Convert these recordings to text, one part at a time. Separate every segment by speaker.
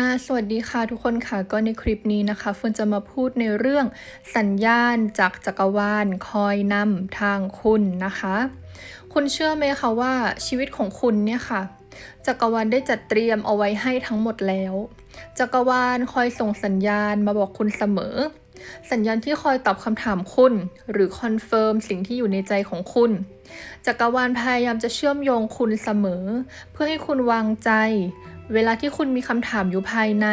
Speaker 1: อ่าสวัสดีค่ะทุกคนค่ะก็ในคลิปนี้นะคะเฟิร์นจะมาพูดในเรื่องสัญญาณจากจักรวาลคอยนำทางคุณนะคะ คุณเชื่อไหมคะว่าชีวิตของคุณเนี่ยค่ะ จักรวาลได้จัดเตรียมเอาไว้ให้ทั้งหมดแล้ว จักรวาลคอยส่งสัญญาณมาบอกคุณเสมอ สัญญาณที่คอยตอบคำถามคุณ หรือคอนเฟิร์มสิ่งที่อยู่ในใจของคุณจักรวาลพยายามจะเชื่อมโยงคุณเสมอ เพื่อให้คุณวางใจ เวลาที่คุณมีคำถามอยู่ภายใน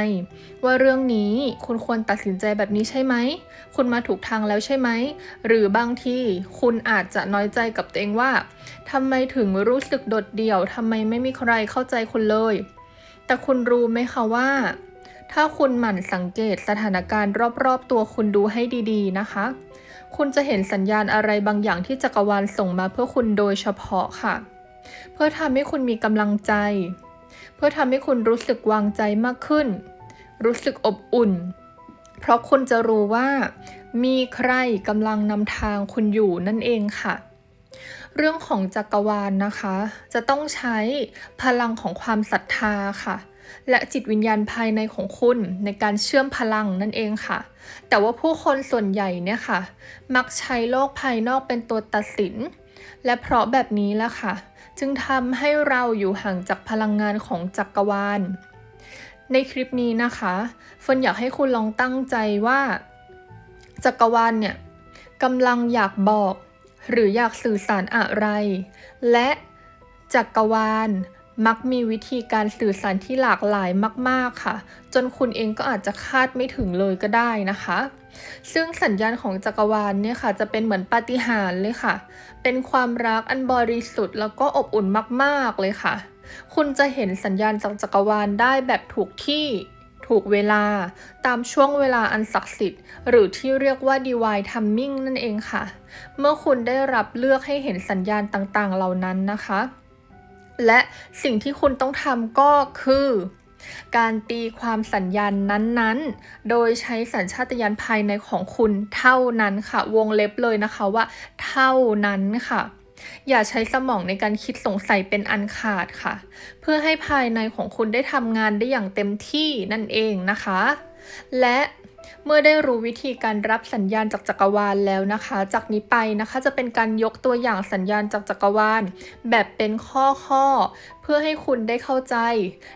Speaker 1: ว่าเรื่องนี้คุณควรตัดสินใจแบบนี้ใช่ไหม คุณมาถูกทางแล้วใช่ไหม หรือบางทีคุณอาจจะน้อยใจกับตัวเองว่าทำไมถึงรู้สึกโดดเดี่ยวทำไมไม่มีใครเข้าใจคุณเลย แต่คุณรู้ไหมคะว่า ถ้าคุณหมั่นสังเกตสถานการณ์รอบๆ ตัวคุณดูให้ดีๆนะคะ คุณจะเห็นสัญญาณอะไรบางอย่างที่จักรวาลส่งมาเพื่อคุณโดยเฉพาะค่ะ เพื่อทำให้คุณมีกำลังใจ เพื่อทำให้คุณรู้สึกวางใจมากขึ้น รู้สึกอบอุ่น เพราะคุณจะรู้ว่า มีใครกำลังนำทางคุณอยู่นั่นเองค่ะ เรื่องของจักรวาลนะคะ จะต้องใช้พลังของความศรัทธาค่ะและจิตวิญญาณภายในของคุณในการเชื่อมพลังนั่นเองค่ะ แต่ว่าผู้คนส่วนใหญ่เนี่ยค่ะ มักใช้โลกภายนอกเป็นตัวตัดสิน และเพราะแบบนี้แหละค่ะ จึงทำให้เราอยู่ห่างจากพลังงานของจักรวาล ในคลิปนี้นะคะฝนอยากให้คุณลองตั้งใจว่า จักรวาลเนี่ยกำลังอยากบอก หรืออยากสื่อสารอะไร และจักรวาล มักมีวิธีการสื่อสารที่หลากหลายมาก ๆ ค่ะ จนคุณเองก็อาจจะคาดไม่ถึงเลยก็ได้นะคะ ซึ่งสัญญาณของจักรวาลเนี่ยค่ะ จะเป็นเหมือนปาฏิหาริย์เลยค่ะ เป็นความรักอันบริสุทธิ์แล้วก็อบอุ่นมาก ๆ เลยค่ะ คุณจะเห็นสัญญาณจากจักรวาลได้แบบถูกที่ถูกเวลาตามช่วงเวลาอันศักดิ์สิทธิ์ หรือที่เรียกว่า divine timing นั่นเองค่ะ เมื่อคุณได้รับเลือกให้เห็นสัญญาณต่างๆ เหล่านั้นนะคะ และสิ่งที่คุณต้องทำก็คือ การตีความสัญญาณนั้นๆ โดยใช้สัญชาตญาณภายในของคุณเท่านั้นค่ะ วงเล็บเลยนะคะว่า เท่านั้นค่ะอย่าใช้สมองในการคิดสงสัยเป็นอันขาดค่ะ เพื่อให้ภายในของคุณได้ทำงานได้อย่างเต็มที่นั่นเองนะคะ และเมื่อได้รู้วิธีการรับสัญญาณจากจักรวาลแล้วนะคะ จากนี้ไปนะคะจะเป็นการยกตัวอย่างสัญญาณจากจักรวาล แบบเป็นข้อข้อๆเพื่อให้คุณได้เข้าใจ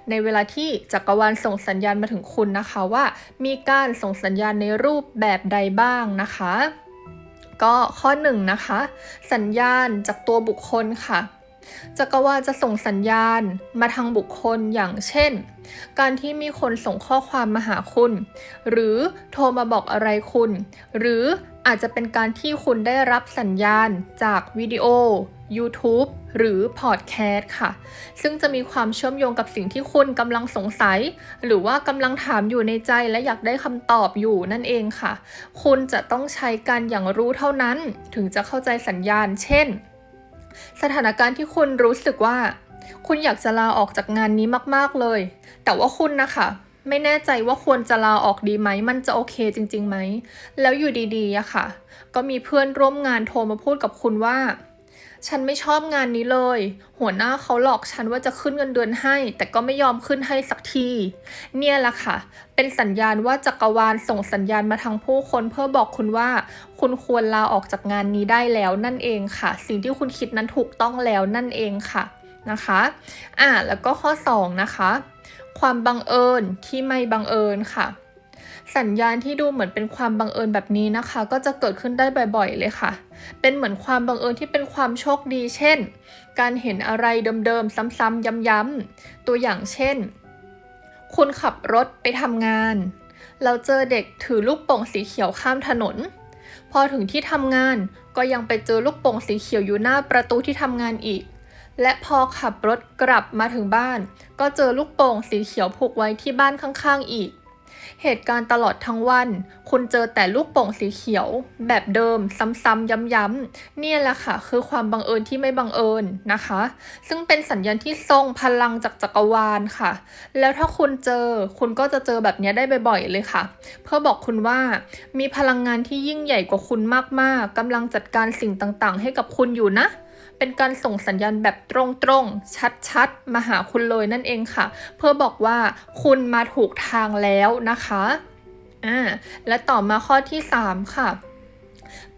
Speaker 1: ในเวลาที่จักรวาลส่งสัญญาณมาถึงคุณนะคะว่า มีการส่งสัญญาณในรูปแบบใดบ้างนะคะ ก็ข้อหนึ่งนะคะ สัญญาณจากตัวบุคคลค่ะ จักรวาลจะส่งสัญญาณมาทางบุคคลอย่างเช่น การที่มีคนส่งข้อความมาหาคุณ หรือโทรมาบอกอะไรคุณ หรืออาจจะเป็นการที่คุณได้รับสัญญาณจากวิดีโอ YouTube หรือพอดแคสต์ค่ะ ซึ่งจะมีความเชื่อมโยงกับสิ่งที่คุณกำลังสงสัย หรือว่ากำลังถามอยู่ในใจและอยากได้คำตอบอยู่นั่นเองค่ะ คุณจะต้องใช้การอย่างรู้เท่านั้น ถึงจะเข้าใจสัญญาณ เช่น สถานการณ์ที่คุณรู้สึกว่า คุณอยากจะลาออกจากงานนี้มากๆเลย แต่ว่าคุณนะคะไม่แน่ใจว่าควรจะลาออกดีไหม มันจะโอเคจริงๆไหม แล้วอยู่ดีๆอะค่ะ ก็มีเพื่อนร่วมงานโทรมาพูดกับคุณว่า ฉันไม่ชอบงานนี้เลย หัวหน้าเขาหลอกฉันว่าจะขึ้นเงินเดือนให้ แต่ก็ไม่ยอมขึ้นให้สักที เนี่ยแหละค่ะ เป็นสัญญาณว่าจักรวาลส่งสัญญาณมาทางผู้คนเพื่อบอกคุณว่า คุณควรลาออกจากงานนี้ได้แล้วนั่นเองค่ะ สิ่งที่คุณคิดนั้นถูกต้องแล้วนั่นเองค่ะนะคะ อ่าแล้วก็ข้อ 2 นะคะ ความบังเอิญที่ไม่บังเอิญค่ะ สัญญาณที่ดูเหมือนเป็นความบังเอิญแบบนี้นะคะ ก็จะเกิดขึ้นได้บ่อยๆ เลยค่ะ เป็นเหมือนความบังเอิญที่เป็นความโชคดี เช่น การเห็นอะไรเดิมๆ ซ้ำๆย้ำๆตัวอย่างเช่น คุณขับรถไปทำงาน เราเจอเด็กถือลูกโป่งสีเขียวข้ามถนน พอถึงที่ทำงานก็ยังไปเจอลูกโป่งสีเขียวอยู่หน้าประตูที่ทำงานอีกและพอขับรถกลับมาถึงบ้าน ก็เจอลูกโป่งสีเขียวผูกไว้ที่บ้านข้างๆอีก เหตุการณ์ตลอดทั้งวัน คุณเจอแต่ลูกโป่งสีเขียว แบบเดิม ซ้ำๆย้ำๆเนี่ยแหละค่ะ คือความบังเอิญที่ไม่บังเอิญนะคะ ซึ่งเป็นสัญญาณที่ทรงพลังจากจักรวาลค่ะ แล้วถ้าคุณเจอคุณก็จะเจอแบบนี้ได้บ่อยๆเลยค่ะ เพื่อบอกคุณว่ามีพลังงานที่ยิ่งใหญ่กว่าคุณมากๆกำลังจัดการสิ่งต่างๆ ให้กับคุณอยู่นะ เป็นการส่งสัญญาณแบบตรงๆ ชัดๆ มาหาคุณเลยนั่นเองค่ะ เพื่อบอกว่าคุณมาถูกทางแล้วนะคะอ่าและต่อมาข้อที่ 3 ค่ะ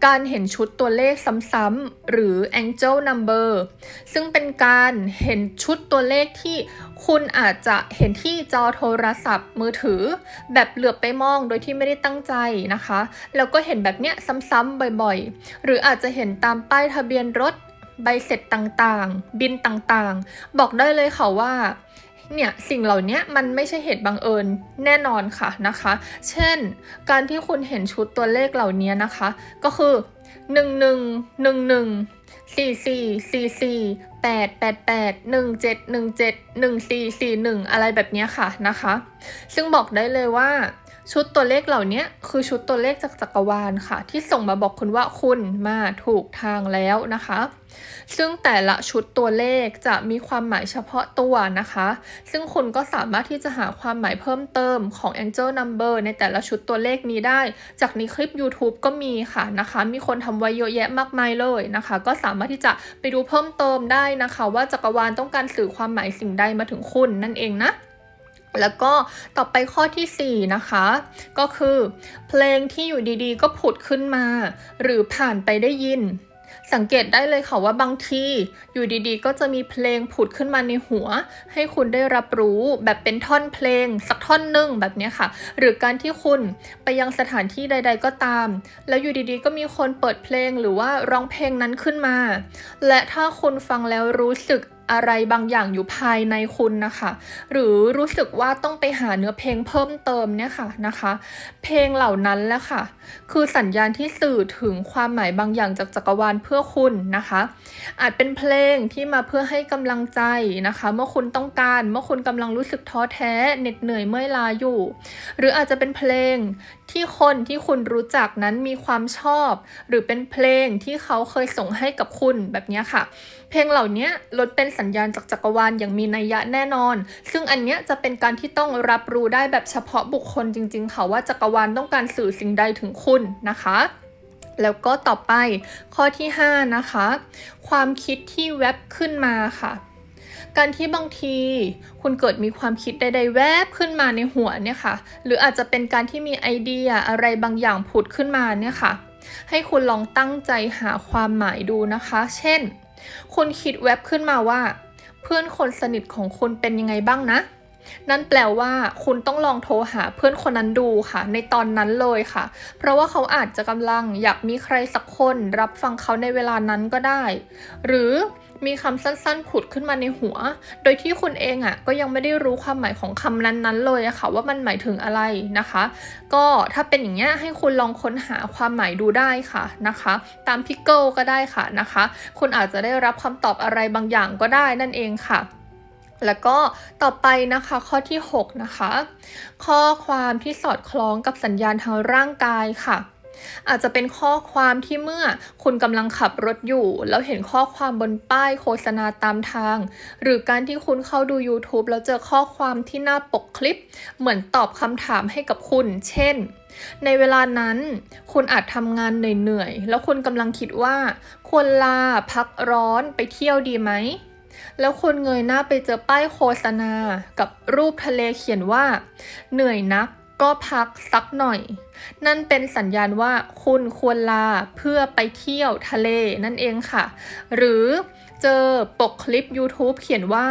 Speaker 1: การเห็นชุดตัวเลขซ้ำๆหรือ angel number ซึ่งเป็นการเห็นชุดตัวเลขที่คุณอาจจะเห็นที่จอโทรศัพท์มือถือ แบบเหลือบไปมองโดยที่ไม่ได้ตั้งใจนะคะ แล้วก็เห็นแบบเนี้ยซ้ำๆบ่อยๆ หรืออาจจะเห็นตามป้ายทะเบียนรถ ใบเสร็จต่างๆ บินต่างๆ บอกได้เลยค่ะว่าเนี่ยสิ่งเหล่านี้มันไม่ใช่เหตุบังเอิญแน่นอนค่ะนะคะ เช่น การที่คุณเห็นชุดตัวเลขเหล่านี้นะคะ ก็คือ 1 1 1 1 4 4 4 4 8 8 8 1 7 1 7 1 4 4 1 อะไรแบบนี้ค่ะนะคะ ซึ่งบอกได้เลยว่า ชุดตัวเลขเหล่านี้คือชุดตัวเลขจากจักรวาลค่ะ ที่ส่งมาบอกคุณว่าคุณมาถูกทางแล้วนะคะ ซึ่งแต่ละชุดตัวเลขจะมีความหมายเฉพาะตัวนะคะ ซึ่งคุณก็สามารถที่จะหาความหมายเพิ่มเติมของ Angel Number ในแต่ละชุดตัวเลขนี้ได้ จากในคลิป YouTube ก็มีค่ะนะคะ มีคนทำไว้เยอะแยะมากมายเลยนะคะ ก็สามารถที่จะไปดูเพิ่มเติมได้นะคะ ว่าจักรวาลต้องการสื่อความหมายสิ่งใดมาถึงคุณนั่นเองนะ แล้วก็ต่อไปข้อที่ 4 นะคะ ก็คือเพลงที่อยู่ดีๆ ก็ผุดขึ้นมา หรือผ่านไปได้ยิน สังเกตได้เลยค่ะว่าบางทีอยู่ดีๆ ก็จะมีเพลงผุดขึ้นมาในหัว ให้คุณได้รับรู้แบบเป็นท่อนเพลง สักท่อนหนึ่งแบบนี้ค่ะ หรือการที่คุณไปยังสถานที่ใด ๆ ก็ตาม แล้วอยู่ดีๆ ก็มีคนเปิดเพลงหรือว่าร้องเพลงนั้นขึ้นมา และถ้าคุณฟังแล้วรู้สึก อะไรบางอย่างอยู่ภายในคุณนะคะ หรือรู้สึกว่าต้องไปหาเนื้อเพลงเพิ่มเติมเนี่ยค่ะนะคะ เพลงเหล่านั้นแหละค่ะ คือสัญญาณที่สื่อถึงความหมายบางอย่างจากจักรวาลเพื่อคุณนะคะ อาจเป็นเพลงที่มาเพื่อให้กำลังใจนะคะ เมื่อคุณต้องการเมื่อคุณกำลังรู้สึกท้อแท้เหน็ดเหนื่อยเมื่อยล้าอยู่ หรืออาจจะเป็นเพลงที่คนที่คุณรู้จักนั้นมีความชอบ หรือเป็นเพลงที่เขาเคยส่งให้กับคุณแบบนี้ค่ะ เพลงเหล่านี้ลดเป็นสัญญาณจากจักรวาลอย่างมีนัยยะแน่นอน ซึ่งอันเนี้ยจะเป็นการที่ต้องรับรู้ได้แบบเฉพาะบุคคลจริง ๆ ค่ะว่าจักรวาลต้องการสื่อสิ่งใดถึงคุณนะคะแล้วก็ต่อไปข้อที่ 5 นะคะ ความคิดที่แวบขึ้นมาค่ะ การที่บางทีคุณเกิดมีความคิดใดๆแวบขึ้นมาในหัวเนี่ยค่ะ หรืออาจจะเป็นการที่มีไอเดียอะไรบางอย่างผุดขึ้นมาเนี่ยค่ะ ให้คุณลองตั้งใจหาความหมายดูนะคะ เช่น คุณคิดแวบขึ้นมาว่า เพื่อนคนสนิทของคุณเป็นยังไงบ้างนะ นั่นแปลว่าคุณต้องลองโทรหาเพื่อนคนนั้นดูค่ะ ในตอนนั้นเลยค่ะ เพราะว่าเขาอาจจะกำลังอยากมีใครสักคนรับฟังเขาในเวลานั้นก็ได้ หรือ มีคำสั้นๆผุดขึ้นมาในหัว โดยที่คุณเองอะ่ะก็ยังไม่ได้รู้ความหมายของคำนั้นๆ เลยอะค่ะว่ามันหมายถึงอะไรนะคะ ก็ถ้าเป็นอย่างเงี้ยให้คุณลองค้นหาความหมายดูได้ค่ะนะคะ ตามพิกเกิลก็ได้ค่ะนะคะ คุณอาจจะได้รับคำตอบอะไรบางอย่างก็ได้นั่นเองค่ะแล้วก็ต่อไปนะคะข้อที่ 6 นะคะ ข้อความที่สอดคล้องกับสัญญาณทางร่างกายค่ะ อาจจะเป็นข้อความที่เมื่อคุณกำลังขับรถอยู่ แล้วเห็นข้อความบนป้ายโฆษณาตามทาง หรือการที่คุณเข้าดู YouTube แล้วเจอข้อความที่หน้าปกคลิป เหมือนตอบคำถามให้กับคุณ เช่น ในเวลานั้น คุณอาจทำงานเหนื่อยๆ แล้วคุณกำลังคิดว่า ควรลาพักร้อนไปเที่ยวดีไหมแล้วคุณเงยหน้าไปเจอป้ายโฆษณา กับรูปทะเลเขียนว่า เหนื่อยนักก็พักสักหน่อย นั่นเป็นสัญญาณว่าคุณควรลาเพื่อไปเที่ยวทะเลนั่นเองค่ะ หรือ เจอปกคลิป YouTube เขียนว่า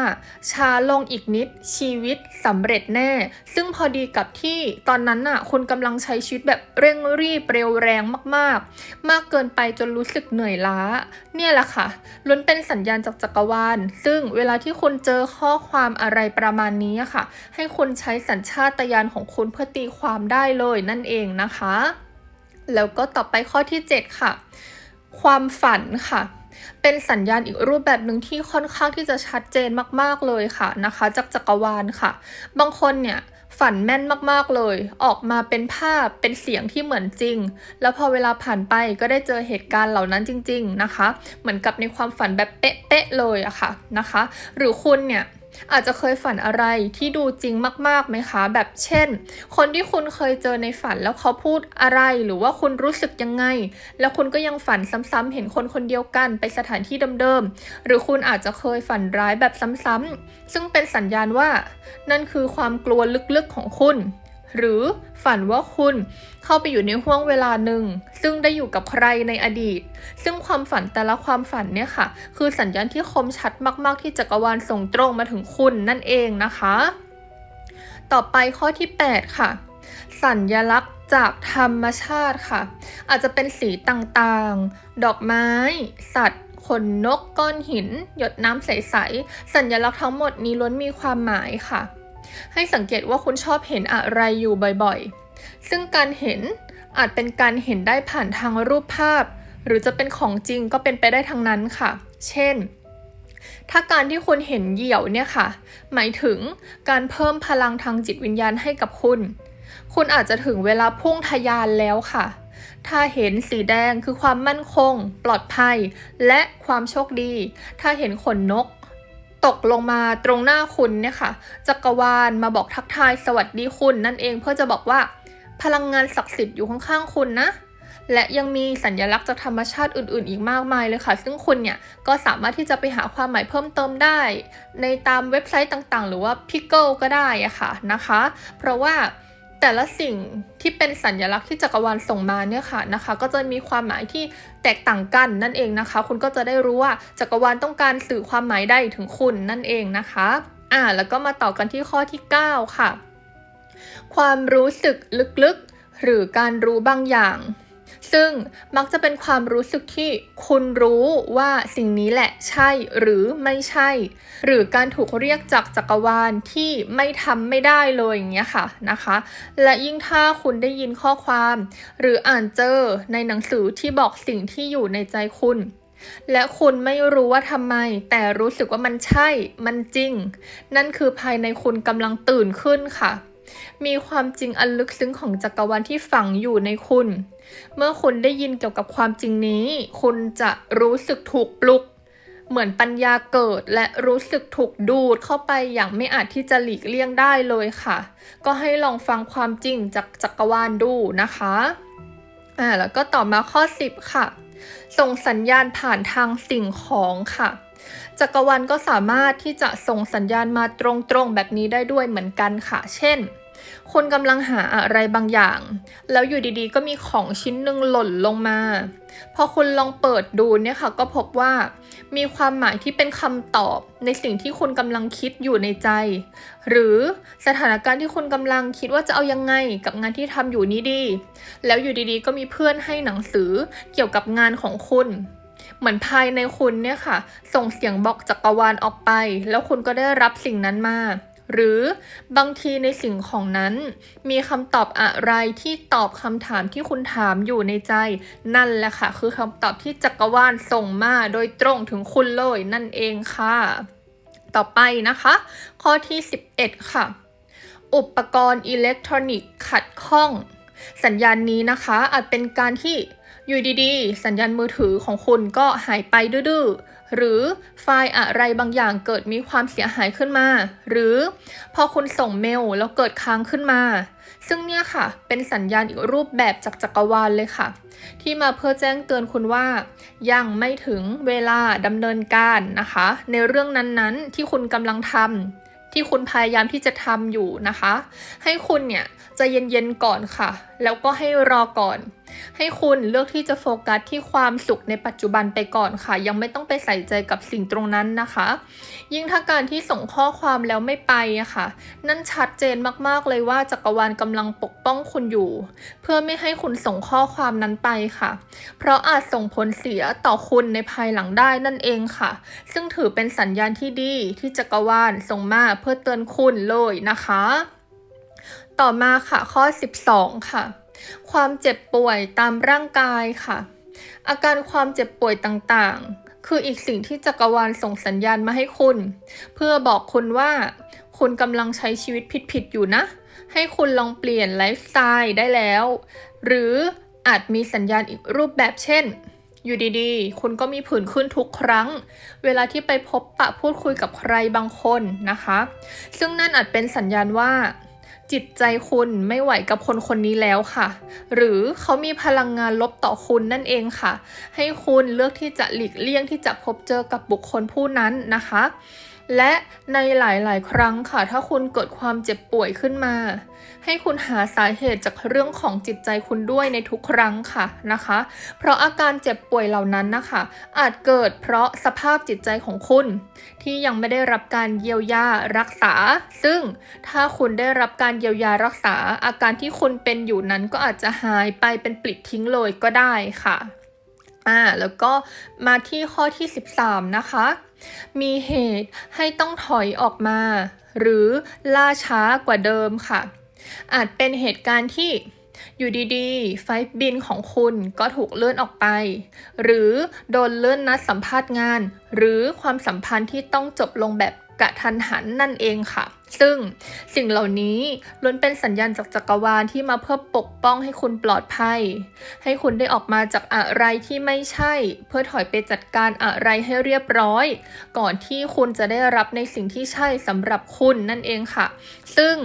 Speaker 1: ช้าลงอีกนิดชีวิตสำเร็จแน่ ซึ่งพอดีกับที่ตอนนั้นน่ะคุณกำลังใช้ชีวิตแบบเร่งรีบเร็วแรงมากๆ มากเกินไปจนรู้สึกเหนื่อยล้า เนี่ยแหละค่ะล้วนเป็นสัญญาณจากจักรวาล ซึ่งเวลาที่คุณเจอข้อความอะไรประมาณนี้ค่ะ ให้คุณใช้สัญชาตญาณของคุณเพื่อตีความได้เลยนั่นเองนะคะ แล้วก็ต่อไปข้อที่ 7 ค่ะ ความฝันค่ะ เป็นสัญญาณอีกรูปแบบหนึ่งที่ค่อนข้างที่จะชัดเจนมากๆเลยค่ะนะคะ จากจักรวาลค่ะ บางคนเนี่ยฝันแม่นมากๆเลย ออกมาเป็นภาพเป็นเสียงที่เหมือนจริง แล้วพอเวลาผ่านไปก็ได้เจอเหตุการณ์เหล่านั้นจริง ๆนะคะ เหมือนกับในความฝันแบบเป๊ะๆเลยอะค่ะนะคะ หรือคุณเนี่ย อาจจะเคยฝันอะไรที่ดูจริงมากๆไหมคะ แบบเช่น คนที่คุณเคยเจอในฝันแล้วเขาพูดอะไรหรือว่าคุณรู้สึกยังไง แล้วคุณก็ยังฝันซ้ำๆเห็นคนคนเดียวกันไปสถานที่เดิมๆหรือคุณอาจจะเคยฝันร้ายแบบซ้ำๆซึ่งเป็นสัญญาณว่า นั่นคือความกลัวลึกๆของคุณ หรือฝันว่าคุณเข้าไปอยู่ในห่วงเวลาหนึ่ง ซึ่งได้อยู่กับใครในอดีต ซึ่งความฝันแต่ละความฝันเนี่ยค่ะ คือสัญญาณที่คมชัดมาก ๆ ที่จักรวาลส่งตรงมาถึงคุณนั่นเองนะคะ ต่อไปข้อที่ 8 ค่ะ สัญญลักษณ์จากธรรมชาติค่ะ อาจจะเป็นสีต่างๆ ดอกไม้ สัตว์ขนนกก้อนหิน หยดน้ำใส ๆ สัญญลักษณ์ทั้งหมดนี้ล้วนมีความหมายค่ะ ให้สังเกตว่าคุณชอบเห็นอะไรอยู่บ่อยๆ ซึ่งการเห็นอาจเป็นการเห็นได้ผ่านทางรูปภาพ หรือจะเป็นของจริงก็เป็นไปได้ทั้งนั้นค่ะ เช่น ถ้าการที่คุณเห็นเหยี่ยวเนี่ยค่ะ หมายถึงการเพิ่มพลังทางจิตวิญญาณให้กับคุณ คุณอาจจะถึงเวลาพุ่งทะยานแล้วค่ะถ้าเห็นสีแดงคือความมั่นคง ปลอดภัย และความโชคดี ถ้าเห็นขนนก ตกลงมาตรงหน้าคุณเนี่ยค่ะจักรวาลมาบอกทักทายสวัสดีคุณนั่นเองเพื่อจะบอกว่า พลังงานศักดิ์สิทธิ์อยู่ข้างๆคุณนะ และยังมีสัญลักษณ์จากธรรมชาติอื่น ๆ อีกมากมายเลยค่ะ ซึ่งคุณเนี่ยก็สามารถที่จะไปหาความหมายเพิ่มเติมได้ ในตามเว็บไซต์ต่างๆ หรือว่าพิกเกิลก็ได้อะค่ะนะคะ เพราะว่า แต่ละสิ่งที่เป็นสัญลักษณ์ที่จักรวาลส่งมาเนี่ยค่ะนะคะ ก็จะมีความหมายที่แตกต่างกันนั่นเองนะคะ คุณก็จะได้รู้ว่าจักรวาลต้องการสื่อความหมายใดถึงคุณนั่นเองนะคะอ่าแล้วก็มาต่อกันที่ข้อที่ 9 ค่ะ ความรู้สึกลึกๆ หรือการรู้บางอย่าง ซึ่งมักจะเป็นความรู้สึกที่คุณรู้ว่าสิ่งนี้แหละใช่หรือไม่ใช่ หรือการถูกเรียกจากจักรวาลที่ไม่ทำไม่ได้เลยอย่างเงี้ยค่ะนะคะ และยิ่งถ้าคุณได้ยินข้อความ หรืออ่านเจอในหนังสือที่บอกสิ่งที่อยู่ในใจคุณและคุณไม่รู้ว่าทำไม แต่รู้สึกว่ามันใช่ มันจริง นั่นคือภายในคุณกำลังตื่นขึ้นค่ะ มีความจริงอันลึกซึ้งของจักรวาลที่ฝังอยู่ในคุณ เมื่อคุณได้ยินเกี่ยวกับความจริงนี้ คุณจะรู้สึกถูกปลุก เหมือนปัญญาเกิดและรู้สึกถูกดูดเข้าไปอย่างไม่อาจที่จะหลีกเลี่ยงได้เลยค่ะ ก็ให้ลองฟังความจริงจากจักรวาลดูนะคะอ่าแล้วก็ต่อมาข้อ 10 ค่ะ ส่งสัญญาณผ่านทางสิ่งของค่ะจักรวาลก็สามารถที่จะส่งสัญญาณมาตรงๆแบบนี้ได้ด้วยเหมือนกันค่ะ เช่น คุณกำลังหาอะไรบางอย่าง แล้วอยู่ดีๆ ก็มีของชิ้นหนึ่งหล่นลงมา พอคุณลองเปิดดูเนี่ยค่ะ ก็พบว่า มีความหมายที่เป็นคำตอบในสิ่งที่คุณกำลังคิดอยู่ในใจ หรือสถานการณ์ที่คุณกำลังคิดว่าจะเอายังไงกับงานที่ทำอยู่นี้ดี แล้วอยู่ดีๆ ก็มีเพื่อนให้หนังสือเกี่ยวกับงานของคุณเหมือนภายในคุณเนี่ยค่ะ ส่งเสียงบอกจักรวาลออกไป แล้วคุณก็ได้รับสิ่งนั้นมา หรือบางทีในสิ่งของนั้น มีคำตอบอะไรที่ตอบคำถามที่คุณถามอยู่ในใจ นั่นแหละค่ะ คือคำตอบที่จักรวาลส่งมาโดยตรงถึงคุณเลยนั่นเองค่ะ ต่อไปนะคะ ข้อที่ 11 ค่ะ อุปกรณ์อิเล็กทรอนิกส์ขัดข้อง สัญญาณนี้นะคะอาจเป็นการที่อยู่ดีๆ สัญญาณมือถือของคุณก็หายไปดื้อๆ หรือไฟล์อะไรบางอย่างเกิดมีความเสียหายขึ้นมา หรือพอคุณส่งเมลแล้วเกิดค้างขึ้นมา ซึ่งเนี่ยค่ะ เป็นสัญญาณอีกรูปแบบจากจักรวาลเลยค่ะ ที่มาเพื่อแจ้งเตือนคุณว่า ยังไม่ถึงเวลาดำเนินการนะคะ ในเรื่องนั้นๆ ที่คุณกำลังทำที่คุณพยายามที่จะทำอยู่นะคะ ให้คุณเนี่ยจะเย็นๆก่อนค่ะ แล้วก็ให้รอก่อน ให้คุณเลือกที่จะโฟกัสที่ความสุขในปัจจุบันไปก่อนค่ะ ยังไม่ต้องไปใส่ใจกับสิ่งตรงนั้นนะคะ ยิ่งถ้าการที่ส่งข้อความแล้วไม่ไปอะค่ะ นั่นชัดเจนมากๆเลยว่าจักรวาลกำลังปกป้องคุณอยู่ เพื่อไม่ให้คุณส่งข้อความนั้นไปค่ะ เพราะอาจส่งผลเสียต่อคุณในภายหลังได้นั่นเองค่ะ ซึ่งถือเป็นสัญญาณที่ดีที่จักรวาลส่งมาเพื่อเตือนคุณเลยนะคะ ต่อมาค่ะข้อ 12 ค่ะ ความเจ็บป่วยตามร่างกายค่ะ อาการความเจ็บป่วยต่างๆ คืออีกสิ่งที่จักรวาลส่งสัญญาณมาให้คุณ เพื่อบอกคุณว่า คุณกำลังใช้ชีวิตผิดๆอยู่นะ ให้คุณลองเปลี่ยนไลฟ์สไตล์ได้แล้ว หรืออาจมีสัญญาณอีกรูปแบบเช่น อยู่ดีๆ คุณก็มีผื่นขึ้นทุกครั้ง เวลาที่ไปพบปะพูดคุยกับใครบางคนนะคะ ซึ่งนั่นอาจเป็นสัญญาณว่า จิตใจคุณไม่ไหวกับคนคนนี้แล้วค่ะ หรือเขามีพลังงานลบต่อคุณนั่นเองค่ะ ให้คุณเลือกที่จะหลีกเลี่ยงที่จะพบเจอกับบุคคลผู้นั้นนะคะ และในหลายๆ ครั้งค่ะ ถ้าคุณเกิดความเจ็บป่วยขึ้นมา ให้คุณหาสาเหตุจากเรื่องของจิตใจคุณด้วยในทุกครั้งค่ะนะคะ เพราะอาการเจ็บป่วยเหล่านั้นนะคะ อาจเกิดเพราะสภาพจิตใจของคุณ ที่ยังไม่ได้รับการเยียวยารักษา ซึ่งถ้าคุณได้รับการเยียวยารักษา อาการที่คุณเป็นอยู่นั้นก็อาจจะหายไปเป็นปลิดทิ้งเลยก็ได้ค่ะอ่าแล้วก็มาที่ข้อที่ 13 นะคะ มีเหตุให้ต้องถอยออกมา หรือล่าช้ากว่าเดิมค่ะ อาจเป็นเหตุการณ์ที่อยู่ดีๆ ไฟบินของคุณก็ถูกเลื่อนออกไป หรือโดนเลื่อนนัดสัมภาษณ์งาน หรือความสัมพันธ์ที่ต้องจบลงแบบกะทันหันนั่นเองค่ะ ซึ่งสิ่งเหล่านี้ล้วนเป็นสัญญาณจากจักรวาลที่มาเพื่อปกป้องให้คุณปลอดภัย ให้คุณได้ออกมาจากอะไรที่ไม่ใช่ เพื่อถอยไปจัดการอะไรให้เรียบร้อย ก่อนที่คุณจะได้รับในสิ่งที่ใช่สำหรับคุณนั่นเองค่ะ ซึ่ง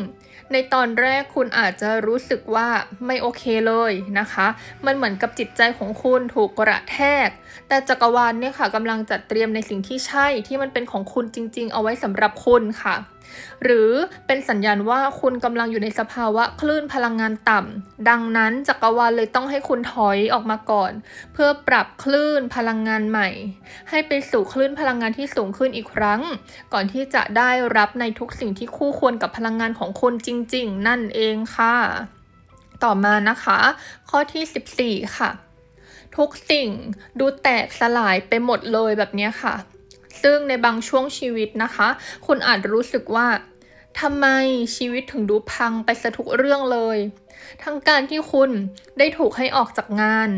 Speaker 1: ในตอนแรกคุณอาจจะรู้สึกว่าไม่โอเคเลยนะคะ มันเหมือนกับจิตใจของคุณถูกกระแทก แต่จักรวาลเนี่ยค่ะกำลังจัดเตรียมในสิ่งที่ใช่ที่มันเป็นของคุณจริง ๆ เอาไว้สำหรับคุณค่ะ หรือเป็นสัญญาณว่าคุณกำลังอยู่ในสภาวะคลื่นพลังงานต่ำ ดังนั้นจักรวาลเลยต้องให้คุณถอยออกมาก่อน เพื่อปรับคลื่นพลังงานใหม่ ให้ไปสู่คลื่นพลังงานที่สูงขึ้นอีกครั้ง ก่อนที่จะได้รับในทุกสิ่งที่คู่ควรกับพลังงานของคุณจริง ๆ นั่นเองค่ะ ต่อมานะคะ ข้อที่ 14 ค่ะ ทุกสิ่งดูแตกสลายไปหมดเลยแบบนี้ค่ะ ซึ่งในบางช่วงชีวิตนะคะ คุณอาจรู้สึกว่าทำไมชีวิตถึงดูพังไปซะทุกเรื่องเลย ทั้งการที่คุณได้ถูกให้ออกจากงาน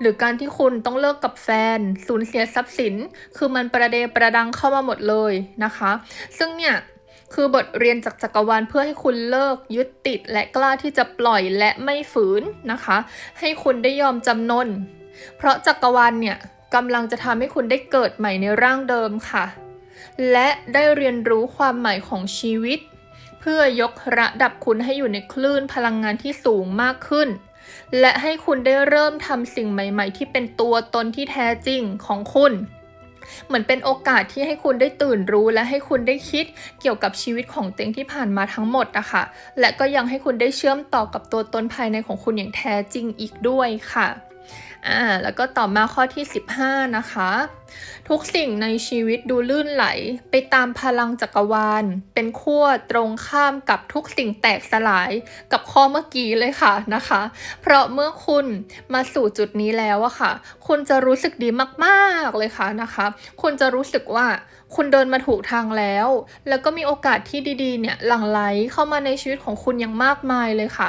Speaker 1: หรือการที่คุณต้องเลิกกับแฟน สูญเสียทรัพย์สิน คือมันประเดประดังเข้ามาหมดเลยนะคะ ซึ่งเนี่ยคือบทเรียนจากจักรวาลเพื่อให้คุณเลิกยึดติดและกล้าที่จะปล่อยและไม่ฝืนนะคะ ให้คุณได้ยอมจำนน เพราะจักรวาลเนี่ย กำลังจะทำให้คุณได้เกิดใหม่ในร่างเดิมค่ะ และได้เรียนรู้ความหมายของชีวิต เพื่อยกระดับคุณให้อยู่ในคลื่นพลังงานที่สูงมากขึ้น และให้คุณได้เริ่มทำสิ่งใหม่ ๆ ที่เป็นตัวตนที่แท้จริงของคุณเหมือนเป็นโอกาสที่ให้คุณได้ตื่นรู้และให้คุณได้คิดเกี่ยวกับชีวิตของตัวเองที่ผ่านมาทั้งหมดนะคะและก็ยังให้คุณได้เชื่อมต่อกับตัวตนภายในของคุณอย่างแท้จริงอีกด้วยค่ะ อ่าแล้วก็ต่อมาข้อที่ 15 นะคะ ทุกสิ่งในชีวิตดูลื่นไหลไปตามพลังจักรวาล เป็นขั้วตรงข้ามกับทุกสิ่งแตกสลายกับข้อเมื่อกี้เลยค่ะนะคะ เพราะเมื่อคุณมาสู่จุดนี้แล้วอะค่ะ คุณจะรู้สึกดีมากๆเลยค่ะนะคะ คุณจะรู้สึกว่าคุณเดินมาถูกทางแล้ว แล้วก็มีโอกาสที่ดีๆเนี่ยหลั่งไหลเข้ามาในชีวิตของคุณอย่างมากมายเลยค่ะ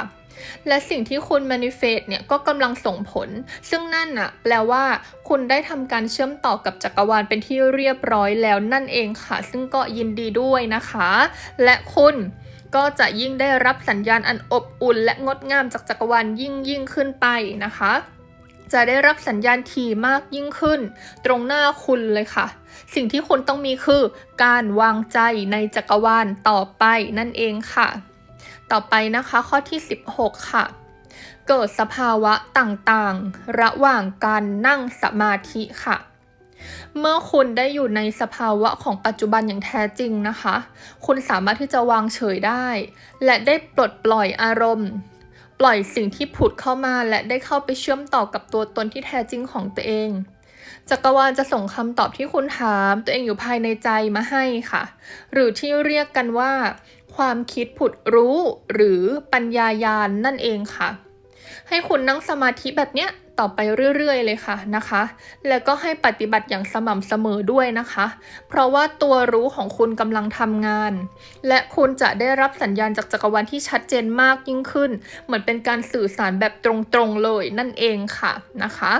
Speaker 1: และสิ่งที่คุณ manifest เนี่ยก็กำลังส่งผล ซึ่งนั่นน่ะแปลว่า คุณได้ทำการเชื่อมต่อกับจักรวาลเป็นที่เรียบร้อยแล้วนั่นเองค่ะ ซึ่งก็ยินดีด้วยนะคะ และคุณก็จะยิ่งได้รับสัญญาณอันอบอุ่น และงดงามจากจักรวาลยิ่งยิ่งขึ้นไปนะคะจะได้รับสัญญาณถี่มากยิ่งขึ้น ตรงหน้าคุณเลยค่ะ สิ่งที่คุณต้องมีคือ การวางใจในจักรวาลต่อไปนั่นเองค่ะ ต่อไปนะคะข้อที่ 16 ค่ะ เกิดสภาวะต่างๆ ระหว่างการนั่งสมาธิค่ะ เมื่อคุณได้อยู่ในสภาวะของปัจจุบันอย่างแท้จริงนะคะ คุณสามารถที่จะวางเฉยได้ และได้ปลดปล่อยอารมณ์ ปล่อยสิ่งที่ผุดเข้ามาและได้เข้าไปเชื่อมต่อกับตัวตนที่แท้จริงของตัวเอง จักรวาลจะส่งคำตอบที่คุณถาม ตัวเองอยู่ภายในใจมาให้ค่ะ หรือที่เรียกกันว่า ความคิดผุดรู้ หรือปัญญายานนั่นเองค่ะ ให้คุณนั่งสมาธิแบบเนี้ยต่อไปเรื่อยๆเลยค่ะนะคะ แล้วก็ให้ปฏิบัติอย่างสม่ำเสมอด้วยนะคะ เพราะว่าตัวรู้ของคุณกำลังทำงาน และคุณจะได้รับสัญญาณจากจักรวาลที่ชัดเจนมากยิ่งขึ้น เหมือนเป็นการสื่อสารแบบตรงๆเลยนั่นเองค่ะนะคะ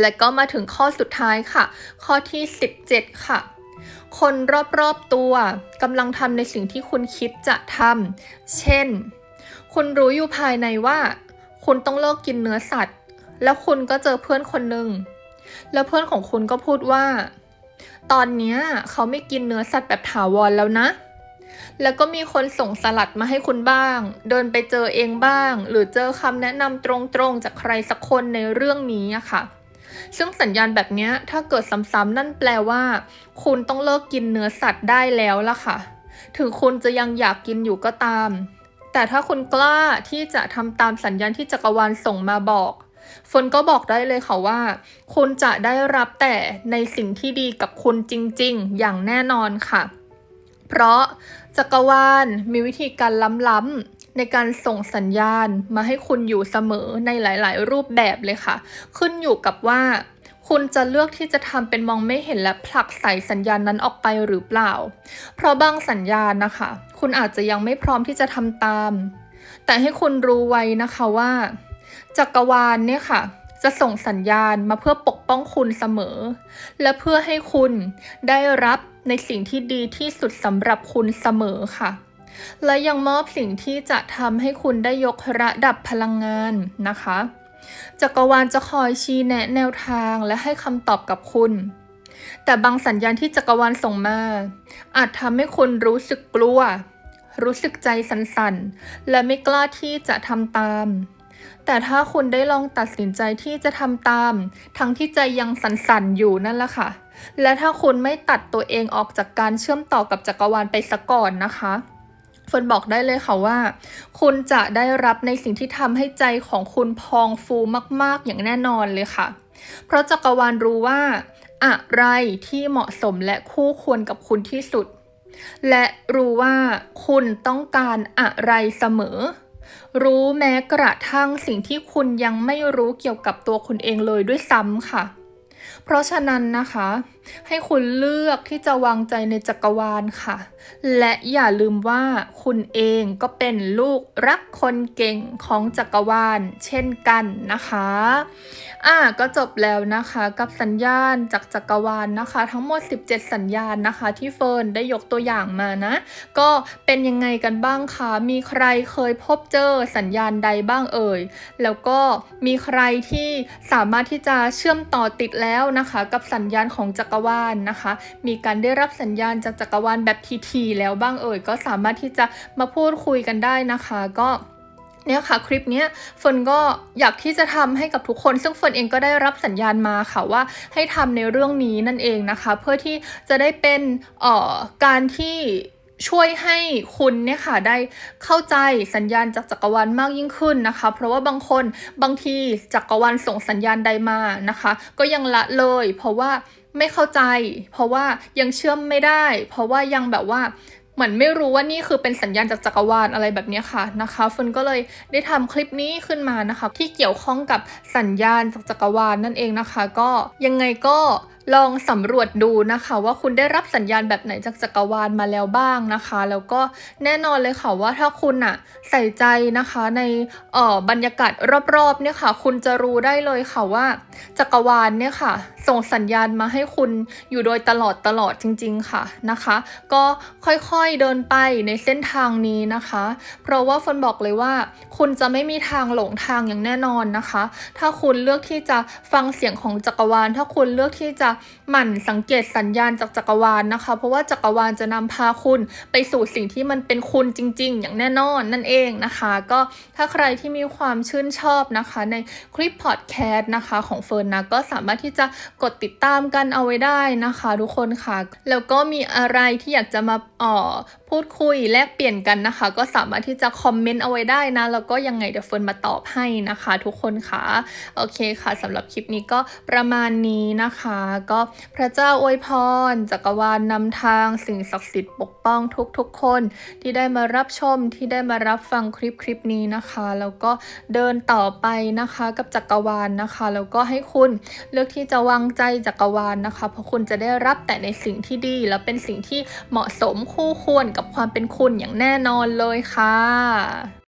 Speaker 1: และก็มาถึงข้อสุดท้ายค่ะ ข้อที่ 17 ค่ะ คนรอบๆตัวกำลังทำในสิ่งที่คุณคิดจะทำเช่น คุณรู้อยู่ภายในว่า คุณต้องเลิกกินเนื้อสัตว์ แล้วคุณก็เจอเพื่อนคนหนึ่งแล้วเพื่อนของคุณก็พูดว่า ตอนนี้เขาไม่กินเนื้อสัตว์แบบถาวรแล้วนะ แล้วก็มีคนส่งสลัดมาให้คุณบ้าง เดินไปเจอเองบ้าง หรือเจอคำแนะนำตรงๆจากใครสักคนในเรื่องนี้อะค่ะ ซึ่งสัญญาณแบบนี้ถ้าเกิดซ้ำๆนั่นแปลว่า คุณต้องเลิกกินเนื้อสัตว์ได้แล้วล่ะค่ะ ถึงคุณจะยังอยากกินอยู่ก็ตาม แต่ถ้าคุณกล้าที่จะทำตามสัญญาณที่จักรวาลส่งมาบอกฝนก็บอกได้เลยค่ะว่า คุณจะได้รับแต่ในสิ่งที่ดีกับคุณจริง ๆ อย่างแน่นอนค่ะ เพราะจักรวาลมีวิธีการล้ำๆ ในการส่งสัญญาณมาให้คุณอยู่เสมอในหลาย ๆ รูปแบบเลยค่ะ ขึ้นอยู่กับว่า คุณจะเลือกที่จะทำเป็นมองไม่เห็นและผลักใส่สัญญาณนั้นออกไปหรือเปล่า เพราะบางสัญญาณนะคะ คุณอาจจะยังไม่พร้อมที่จะทำตาม แต่ให้คุณรู้ไว้นะคะว่า จักรวาลเนี่ยค่ะจะส่งสัญญาณมาเพื่อปกป้องคุณเสมอ และเพื่อให้คุณได้รับในสิ่งที่ดีที่สุดสำหรับคุณเสมอค่ะ และยังมอบสิ่งที่จะทำให้คุณได้ยกระดับพลังงานนะคะจักรวาลจะคอยชี้แนะแนวทางและให้คำตอบกับคุณ แต่บางสัญญาณที่จักรวาลส่งมา อาจทำให้คุณรู้สึกกลัว รู้สึกใจสั่นๆ และไม่กล้าที่จะทำตาม แต่ถ้าคุณได้ลองตัดสินใจที่จะทำตาม ทั้งที่ใจยังสั่นๆ อยู่นั่นแหละค่ะ และถ้าคุณไม่ตัดตัวเองออกจากการเชื่อมต่อกับจักรวาลไปซะก่อนนะคะ เฟิร์นบอกได้เลยค่ะว่า คุณจะได้รับในสิ่งที่ทำให้ใจของคุณพองฟูมาก ๆ อย่างแน่นอนเลยค่ะ เพราะจักรวาลรู้ว่า อะไรที่เหมาะสมและคู่ควรกับคุณที่สุด และรู้ว่าคุณต้องการอะไรเสมอ รู้แม้กระทั่งสิ่งที่คุณยังไม่รู้เกี่ยวกับตัวคุณเองเลยด้วยซ้ำค่ะ เพราะฉะนั้นนะคะให้คุณเลือกที่จะวางใจในจักรวาลค่ะ และอย่าลืมว่าคุณเองก็เป็นลูกรักคนเก่งของจักรวาลเช่นกันนะคะ อะก็จบแล้วนะคะกับสัญญาณจากจักรวาลนะคะ ทั้งหมด 17 สัญญาณนะคะ ที่เฟิร์นได้ยกตัวอย่างมานะ ก็เป็นยังไงกันบ้างคะมีใครเคยพบเจอสัญญาณใดบ้างเอ่ย แล้วก็มีใครที่สามารถที่จะเชื่อมต่อติดแล้วนะคะ กับสัญญาณของจักรวาลนะคะ มีการได้รับสัญญาณจากจักรวาลแบบทีๆแล้วบ้างเอ่ย ก็สามารถที่จะมาพูดคุยกันได้นะคะ ก็เนี่ยค่ะคลิปเนี้ยเฟิร์นก็อยากที่จะทำให้กับทุกคน ซึ่งเฟิร์นเองก็ได้รับสัญญาณมาค่ะว่าให้ทำในเรื่องนี้นั่นเองนะคะ เพื่อที่จะได้เป็นเอ่อการที่ช่วยให้คุณเนี่ยค่ะได้เข้าใจสัญญาณจากจักรวาลมากยิ่งขึ้นนะคะ เพราะว่าบางคนบางทีจักรวาลส่งสัญญาณใดมานะคะ ก็ยังละเลย เพราะว่า ไม่เข้าใจ เพราะว่ายังเชื่อมไม่ได้ เพราะว่ายังแบบว่าเหมือนไม่รู้ว่านี่คือเป็นสัญญาณจากจักรวาลอะไรแบบนี้ค่ะนะคะเฟิร์นก็เลยได้ทำคลิปนี้ขึ้นมานะคะ ที่เกี่ยวข้องกับสัญญาณจากจักรวาลนั่นเองนะคะ ก็ยังไงก็ ลองสำรวจดูนะคะว่าคุณได้รับสัญญาณแบบไหนจากจักรวาลมาแล้วบ้างนะคะ แล้วก็แน่นอนเลยค่ะว่าถ้าคุณอะใส่ใจนะคะในเอ่อบรรยากาศรอบๆเนี่ยค่ะ คุณจะรู้ได้เลยค่ะว่า จักรวาลเนี่ยค่ะ ส่งสัญญาณมาให้คุณอยู่โดยตลอดตลอดจริง ๆค่ะนะคะ ก็ค่อยๆเดินไปในเส้นทางนี้นะคะ เพราะว่าฟนบอกเลยว่า คุณจะไม่มีทางหลงทางอย่างแน่นอนนะคะ ถ้าคุณเลือกที่จะฟังเสียงของจักรวาล ถ้าคุณเลือกที่จะหมั่นสังเกตสัญญาณจากจักรวาลนะคะ เพราะว่าจักรวาลจะนำพาคุณไปสู่สิ่งที่มันเป็นคุณจริง ๆ อย่างแน่นอนนั่นเองนะคะ ก็ถ้าใครที่มีความชื่นชอบนะคะ ในคลิปพอดแคสต์นะคะของเฟิร์นนะก็สามารถที่จะกดติดตามกันเอาไว้ได้นะคะ ทุกคนค่ะ แล้วก็มีอะไรที่อยากจะมาอ่อพูดคุยแลกเปลี่ยนกันนะคะ ก็สามารถที่จะคอมเมนต์เอาไว้ได้นะ แล้วก็ยังไงเดี๋ยวเฟิร์นมาตอบให้นะคะ ทุกคนค่ะโอเคค่ะสำหรับคลิปนี้ก็ประมาณนี้นะคะก็พระเจ้าอวยพร จักรวาลนำทาง สิ่งศักดิ์สิทธิ์ปกป้องทุกๆ คน ที่ได้มารับชมที่ได้มารับฟังคลิปคลิปนี้นะคะ แล้วก็เดินต่อไปนะคะกับจักรวาลนะคะ แล้วก็ให้คุณเลือกที่จะวางใจจักรวาลนะคะ เพราะคุณจะได้รับแต่ในสิ่งที่ดี และเป็นสิ่งที่เหมาะสมคู่ควรกับความเป็นคุณอย่างแน่นอนเลยค่ะ